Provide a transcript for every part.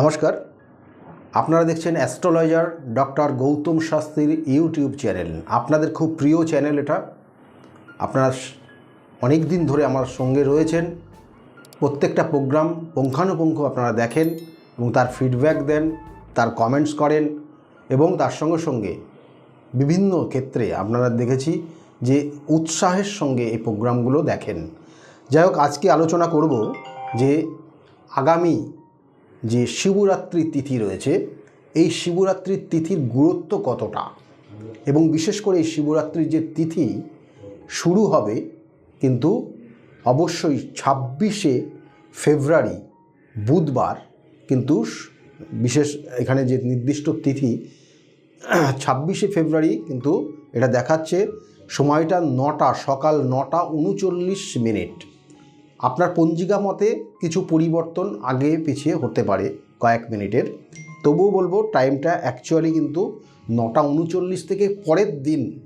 নমস্কার। আপনারা দেখছেন অ্যাস্ট্রোলজার ডক্টর গৌতম শাস্ত্রীর ইউটিউব চ্যানেল। আপনাদের খুব প্রিয় চ্যানেল এটা। আপনারা অনেক দিন ধরে আমার সঙ্গে রয়েছেন। প্রত্যেকটা প্রোগ্রাম পুঙ্খানুপুঙ্খ আপনারা দেখেন এবং তার ফিডব্যাক দেন, তার কমেন্টস করেন এবং তার সঙ্গে সঙ্গে বিভিন্ন ক্ষেত্রে আপনারা দেখেছি যে উৎসাহের সঙ্গে এই প্রোগ্রামগুলো দেখেন। যাই হোক, আজকে আলোচনা করব যে আগামী যে শিবরাত্রি তিথি রয়েছে, এই শিবরাত্রির তিথির গুরুত্ব কতটা? এবং বিশেষ করে এই শিবরাত্রির যে তিথি শুরু হবে, কিন্তু অবশ্যই ছাব্বিশে ফেব্রুয়ারি, বুধবার, কিন্তু বিশেষ এখানে যে নির্দিষ্ট তিথি, ছাব্বিশে ফেব্রুয়ারি, কিন্তু এটা দেখাচ্ছে সময়টা নটা, সকাল নটা উনচল্লিশ মিনিট। আপনার পঞ্জিকা মতে কিছু পরিবর্তন আগে পিছিয়ে হতে পারে কয়েক মিনিটের। তবুও বলব টাইমটা অ্যাকচুয়ালি কিন্তু নটা উনচল্লিশ থেকে পরের দিন।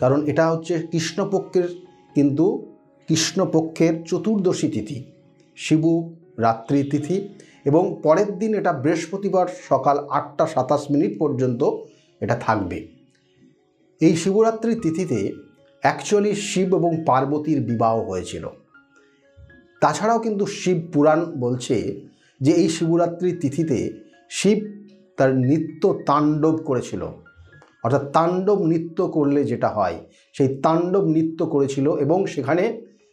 কারণ এটা হচ্ছে কৃষ্ণপক্ষের কিন্তু কৃষ্ণপক্ষের চতুর্দশী তিথি, শিবু রাত্রি তিথি এবং পরের দিন এটা বৃহস্পতিবার সকাল আটটা সাতাশ মিনিট পর্যন্ত এটা থাকবে। এই শিবরাত্রির তিথিতে অ্যাকচুয়ালি শিব এবং পার্বতীর বিবাহ হয়েছিল। তাছাড়াও কিন্তু শিব পুরাণ বলছে যে এই শিবরাত্রির তিথিতে শিব তার নৃত্য তাণ্ডব করেছিল। অর্থাৎ তাণ্ডব নৃত্য করলে যেটা হয়, সেই তাণ্ডব নৃত্য করেছিল এবং সেখানে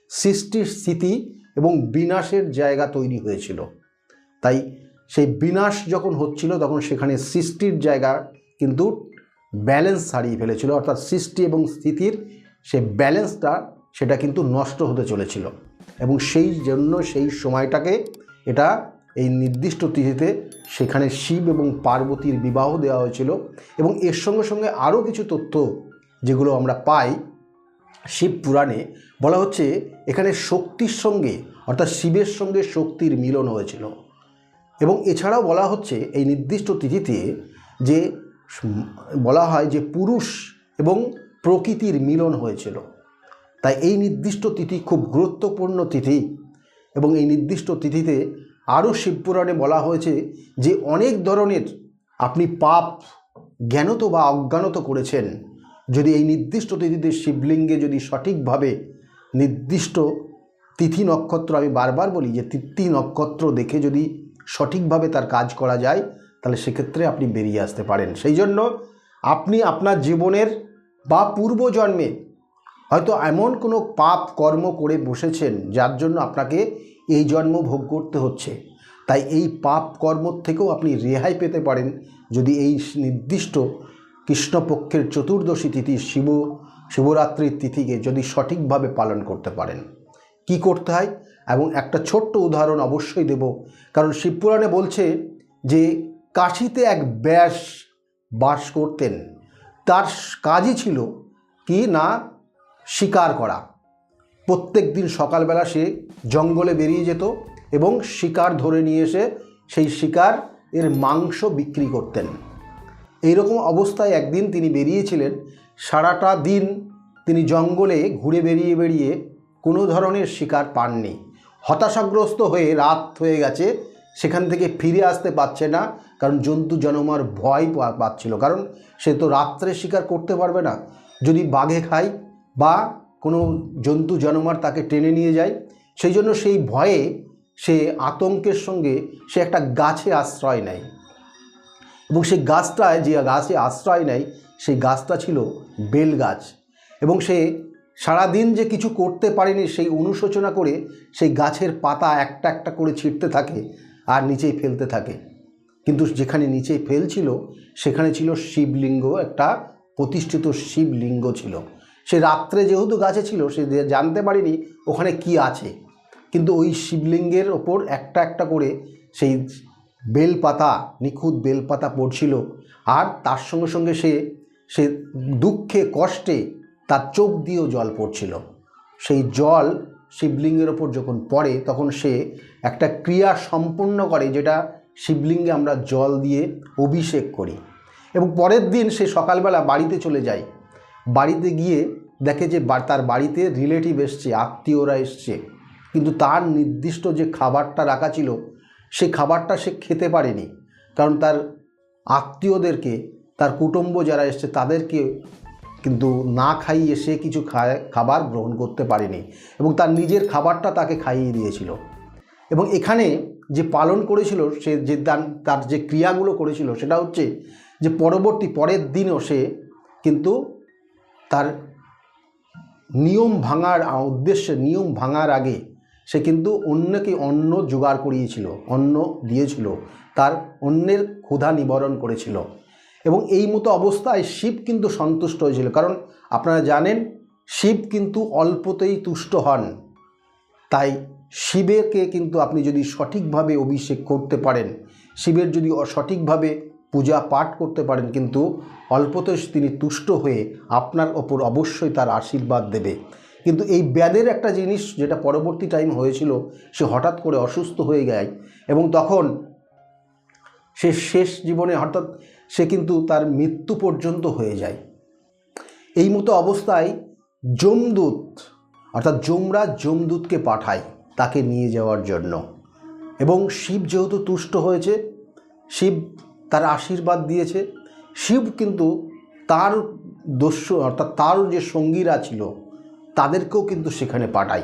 সৃষ্টির স্থিতি এবং বিনাশের জায়গা তৈরি হয়েছিল। তাই সেই বিনাশ যখন হচ্ছিল, তখন সেখানে সৃষ্টির জায়গা কিন্তু ব্যালেন্স হারিয়ে ফেলেছিল। অর্থাৎ সৃষ্টি এবং স্থিতির সে ব্যালেন্সটা সেটা কিন্তু নষ্ট হতে চলেছিল। এবং সেই জন্য সেই সময়টাকে এটা এই নির্দিষ্ট তিথিতে সেখানে শিব এবং পার্বতীর বিবাহ দেওয়া হয়েছিল। এবং এর সঙ্গে সঙ্গে আরও কিছু তথ্য যেগুলো আমরা পাই, শিব পুরাণে বলা হচ্ছে এখানে শক্তির সঙ্গে অর্থাৎ শিবের সঙ্গে শক্তির মিলন হয়েছিল। এবং এছাড়াও বলা হচ্ছে এই নির্দিষ্ট তিথিতে যে বলা হয় যে পুরুষ এবং প্রকৃতির মিলন হয়েছিল। তাই এই নির্দিষ্ট তিথি খুব গুরুত্বপূর্ণ তিথি এবং এই নির্দিষ্ট তিথিতে আরও শিবপুরাণে বলা হয়েছে যে অনেক ধরনের আপনি পাপ জ্ঞানত বা অজ্ঞানত করেছেন। যদি এই নির্দিষ্ট তিথিতে শিবলিঙ্গে যদি সঠিকভাবে নির্দিষ্ট তিথি নক্ষত্র আমি বারবার বলি যে তিথি নক্ষত্র দেখে যদি সঠিকভাবে তার কাজ করা যায়, তাহলে সেক্ষেত্রে আপনি বেরিয়ে আসতে পারেন। সেই জন্য আপনি আপনার জীবনের বা পূর্বজন্মে হয়তো এমন কোনো পাপ কর্ম করে বসেছেন যার জন্য আপনাকে এই জন্ম ভোগ করতে হচ্ছে। তাই এই পাপ কর্ম থেকেও আপনি রেহাই পেতে পারেন যদি এই নির্দিষ্ট কৃষ্ণপক্ষের চতুর্দশী তিথি শিব, শিবরাত্রির তিথিকে যদি সঠিকভাবে পালন করতে পারেন। কি করতে হয়? এবং একটা ছোট্ট উদাহরণ অবশ্যই দেব। কারণ শিবপুরাণে বলছে যে, কাশিতে এক ব্যাস বাস করতেন। তার কাজই ছিল কি না শিকার করা। প্রত্যেক দিন সকালবেলা সে জঙ্গলে বেরিয়ে যেত এবং শিকার ধরে নিয়ে এসে সেই শিকার এর মাংস বিক্রি করতেন। এইরকম অবস্থায় একদিন তিনি বেরিয়েছিলেন। সারাটা দিন তিনি জঙ্গলে ঘুরে বেরিয়ে বেরিয়ে কোনো ধরনের শিকার পাননি। হতাশাগ্রস্ত হয়ে রাত হয়ে গেছে, সেখান থেকে ফিরে আসতে পারছে না, কারণ জন্তু জনমার ভয় পাচ্ছিল। কারণ সে তো রাত্রে শিকার করতে পারবে না। যদি বাঘে খায় বা কোনো জন্তু জনমার তাকে টেনে নিয়ে যায়। সেই জন্য সেই ভয়ে সে আতঙ্কের সঙ্গে সে একটা গাছে আশ্রয় নেয়। এবং সেই গাছটায় যে গাছে আশ্রয় নেয়, সেই গাছটা ছিল বেল গাছ। এবং সে সারাদিন যে কিছু করতে পারেনি, সেই অনুশোচনা করে সেই গাছের পাতা একটা একটা করে ছিঁড়তে থাকে আর নিচেই ফেলতে থাকে। কিন্তু যেখানে নিচেই ফেলছিল, সেখানে ছিল শিবলিঙ্গ, একটা প্রতিষ্ঠিত শিবলিঙ্গ ছিল। সে রাত্রে যেহেতু গাছে ছিল, সে জানতে পারেনি ওখানে কি আছে। কিন্তু ওই শিবলিঙ্গের ওপর একটা একটা করে সেই বেলপাতা, নিখুঁত বেলপাতা পড়ছিল। আর তার সঙ্গে সঙ্গে সে সে দুঃখে, কষ্টে তার চোখ দিয়েও জল পড়ছিল। সেই জল শিবলিঙ্গের ওপর যখন পড়ে, তখন সে একটা ক্রিয়া সম্পূর্ণ করে, যেটা শিবলিঙ্গে আমরা জল দিয়ে অভিষেক করি। এবং পরের দিন সে সকালবেলা বাড়িতে চলে যায়। বাড়িতে গিয়ে দেখে যে তার বাড়িতে রিলেটিভ এসছে, আত্মীয়রা এসছে। কিন্তু তার নির্দিষ্ট যে খাবারটা রাখা ছিল, সে খাবারটা সে খেতে পারেনি। কারণ তার আত্মীয়দেরকে, তার কুটুম্ব যারা এসছে, তাদেরকে কিন্তু না খাইয়ে সে কিছু খায়, খাবার গ্রহণ করতে পারেনি এবং তার নিজের খাবারটা তাকে খাইয়ে দিয়েছিল। এবং এখানে যে পালন করেছিল, সে যে তার- তার যে ক্রিয়াগুলো করেছিল, সেটা হচ্ছে যে পরবর্তী, পরের দিনও সে কিন্তু তার নিয়ম ভাঙার উদ্দেশ্যে নিয়ম ভাঙার আগে সে কিন্তু অন্যকে অন্ন জোগাড় করিয়েছিল, অন্ন দিয়েছিল, তার অন্যের ক্ষুধা নিবারণ করেছিল। এবং এই মতো অবস্থায় শিব কিন্তু সন্তুষ্ট হয়েছিল। কারণ আপনারা জানেন, শিব কিন্তু অল্পতেই তুষ্ট হন। তাই শিবেরকে কিন্তু আপনি যদি সঠিকভাবে অভিষেক করতে পারেন, শিবের যদি সঠিকভাবে পূজা পাঠ করতে পারেন, কিন্তু অল্পতে তিনি তুষ্ট হয়ে আপনার ওপর অবশ্যই তার আশীর্বাদ দেবে। কিন্তু এই ব্যাধের একটা জিনিস যেটা পরবর্তী টাইম হয়েছিল, সে হঠাৎ করে অসুস্থ হয়ে যায় এবং তখন সে শেষ জীবনে হঠাৎ সে কিন্তু তার মৃত্যু পর্যন্ত হয়ে যায়। এই মতো অবস্থায় যমদূত, অর্থাৎ যমরাজ যমদূতকে পাঠায় তাকে নিয়ে যাওয়ার জন্য। এবং শিব যেহেতু তুষ্ট হয়েছে, শিব তার আশীর্বাদ দিয়েছে। শিব কিন্তু তার দস্যু অর্থাৎ তার যে সঙ্গীরা ছিল, তাদেরকেও কিন্তু সেখানে পাঠায়।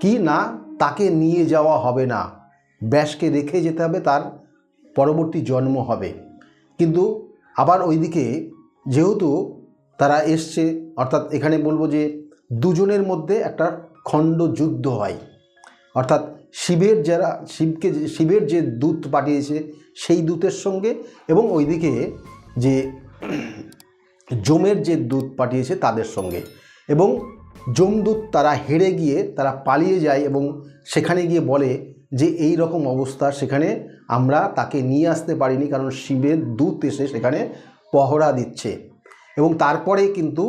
কি না, তাকে নিয়ে যাওয়া হবে না। ব্যাসকে রেখে যেতে হবে, তার পরবর্তী জন্ম হবে। কিন্তু আবার ওইদিকে যেহেতু তারা এসছে, অর্থাৎ এখানে বলব যে দুজনের মধ্যে একটা খণ্ড যুদ্ধ হয়। অর্থাৎ শিবের যারা, শিবকে শিবের যে দূত পাঠিয়েছে সেই দূতের সঙ্গে এবং ওইদিকে যে জমের যে দূত পাঠিয়েছে তাদের সঙ্গে। এবং যমদূত তারা হেরে গিয়ে তারা পালিয়ে যায় এবং সেখানে গিয়ে বলে যে এই রকম অবস্থা, সেখানে আমরা তাকে নিয়ে আসতে পারিনি কারণ শিবের দূত এসে সেখানে পহরা দিচ্ছে। এবং তারপরে কিন্তু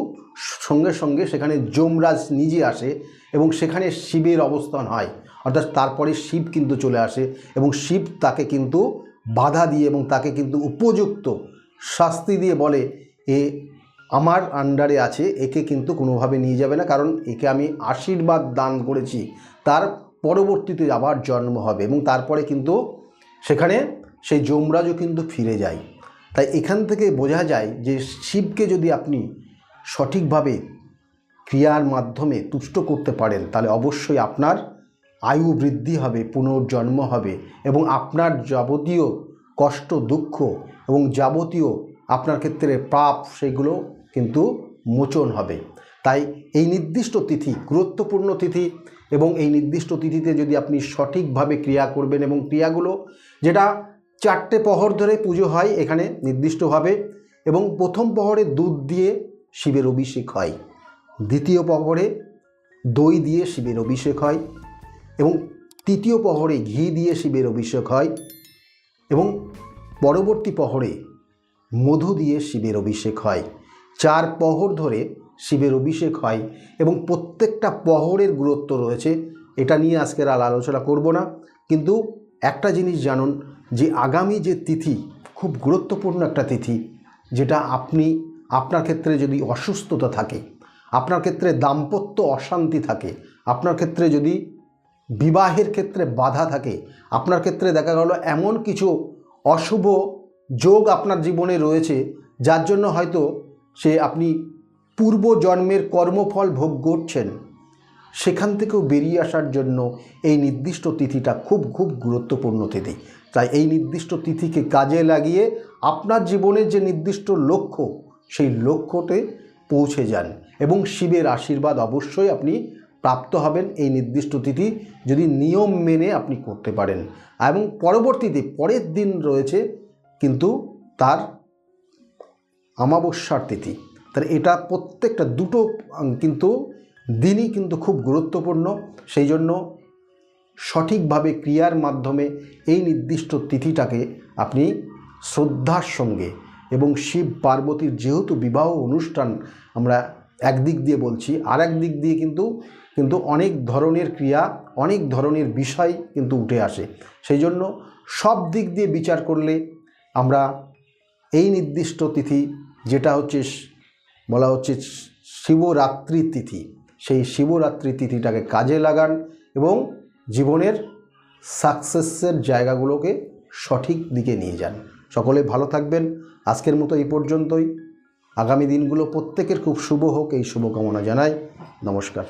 সঙ্গে সঙ্গে সেখানে যমরাজ নিজে আসে এবং সেখানে শিবের অবস্থান হয়। অর্থাৎ তারপরে শিব কিন্তু চলে আসে এবং শিব তাকে কিন্তু বাধা দিয়ে এবং তাকে কিন্তু উপযুক্ত শাস্তি দিয়ে বলে, এ আমার আন্ডারে আছে, একে কিন্তু কোনোভাবে নিয়ে যাবে না, কারণ একে আমি আশীর্বাদ দান করেছি। তার পরবর্তীতে আবার জন্ম হবে এবং তারপরে কিন্তু সেখানে সেই যমরাজও কিন্তু ফিরে যায়। তাই এখান থেকে বোঝা যায় যে শিবকে যদি আপনি সঠিকভাবে ক্রিয়ার মাধ্যমে তুষ্ট করতে পারেন, তাহলে অবশ্যই আপনার আয়ু বৃদ্ধি হবে, পুনর্জন্ম হবে এবং আপনার যাবতীয় কষ্ট, দুঃখ এবং যাবতীয় আপনার ক্ষেত্রে পাপ, সেগুলো কিন্তু মোচন হবে। তাই এই নির্দিষ্ট তিথি গুরুত্বপূর্ণ তিথি এবং এই নির্দিষ্ট তিথিতে যদি আপনি সঠিকভাবে ক্রিয়া করবেন এবং ক্রিয়াগুলো যেটা চারটে প্রহর ধরে পুজো হয়, এখানে নির্দিষ্টভাবে এবং প্রথম প্রহরে দুধ দিয়ে শিবের অভিষেক হয়, দ্বিতীয় প্রহরে দই দিয়ে শিবের অভিষেক হয় এবং তৃতীয় প্রহরে ঘি দিয়ে শিবের অভিষেক হয় এবং পরবর্তী প্রহরে মধু দিয়ে শিবের অভিষেক হয়। চার প্রহর ধরে শিবের অভিষেক হয় এবং প্রত্যেকটা প্রহরের গুরুত্ব রয়েছে। এটা নিয়ে আজকের আর আলোচনা করব না। কিন্তু একটা জিনিস জানুন যে আগামী যে তিথি, খুব গুরুত্বপূর্ণ একটা তিথি, যেটা আপনি, আপনার ক্ষেত্রে যদি অসুস্থতা থাকে, আপনার ক্ষেত্রে দাম্পত্য অশান্তি থাকে, আপনার ক্ষেত্রে যদি বিবাহের ক্ষেত্রে বাধা থাকে। আপনার ক্ষেত্রে দেখা গেল এমন কিছু অশুভ যোগ আপনার জীবনে রয়েছে, যার জন্য হয়তো সে আপনি পূর্ব জন্মের কর্মফল ভোগ করছেন। সেখান থেকেও বেরিয়ে আসার জন্য এই নির্দিষ্ট তিথিটা খুব খুব গুরুত্বপূর্ণ তিথি। তাই এই নির্দিষ্ট তিথিকে কাজে লাগিয়ে আপনার জীবনের যে নির্দিষ্ট লক্ষ্য, সেই লক্ষ্যতে পৌঁছে যান এবং শিবের আশীর্বাদ অবশ্যই আপনি প্রাপ্ত হবেন এই নির্দিষ্ট তিথি যদি নিয়ম মেনে আপনি করতে পারেন। এবং পরবর্তীতে পরের দিন রয়েছে কিন্তু তার অমাবস্যার তিথি। তাহলে এটা প্রত্যেকটা দুটো কিন্তু দিনই কিন্তু খুব গুরুত্বপূর্ণ। সেই জন্য সঠিকভাবে ক্রিয়ার মাধ্যমে এই নির্দিষ্ট তিথিটাকে আপনি শ্রদ্ধার সঙ্গে এবং শিব পার্বতীর যেহেতু বিবাহ অনুষ্ঠান আমরা একদিক দিয়ে বলছি আর দিক দিয়ে কিন্তু কিন্তু অনেক ধরনের ক্রিয়া, অনেক ধরনের বিষয় কিন্তু উঠে আসে। সেই জন্য সব দিক দিয়ে বিচার করলে আমরা এই নির্দিষ্ট তিথি, যেটা হচ্ছে বলা হচ্ছে শিবরাত্রি তিথি, সেই শিবরাত্রি তিথিটাকে কাজে লাগান এবং জীবনের সাকসেসের জায়গাগুলোকে সঠিক দিকে নিয়ে যান। সকলে ভালো থাকবেন। আজকের মতো এই পর্যন্তই। আগামী দিনগুলো প্রত্যেকের খুব শুভ হোক এই শুভকামনা জানাই। নমস্কার।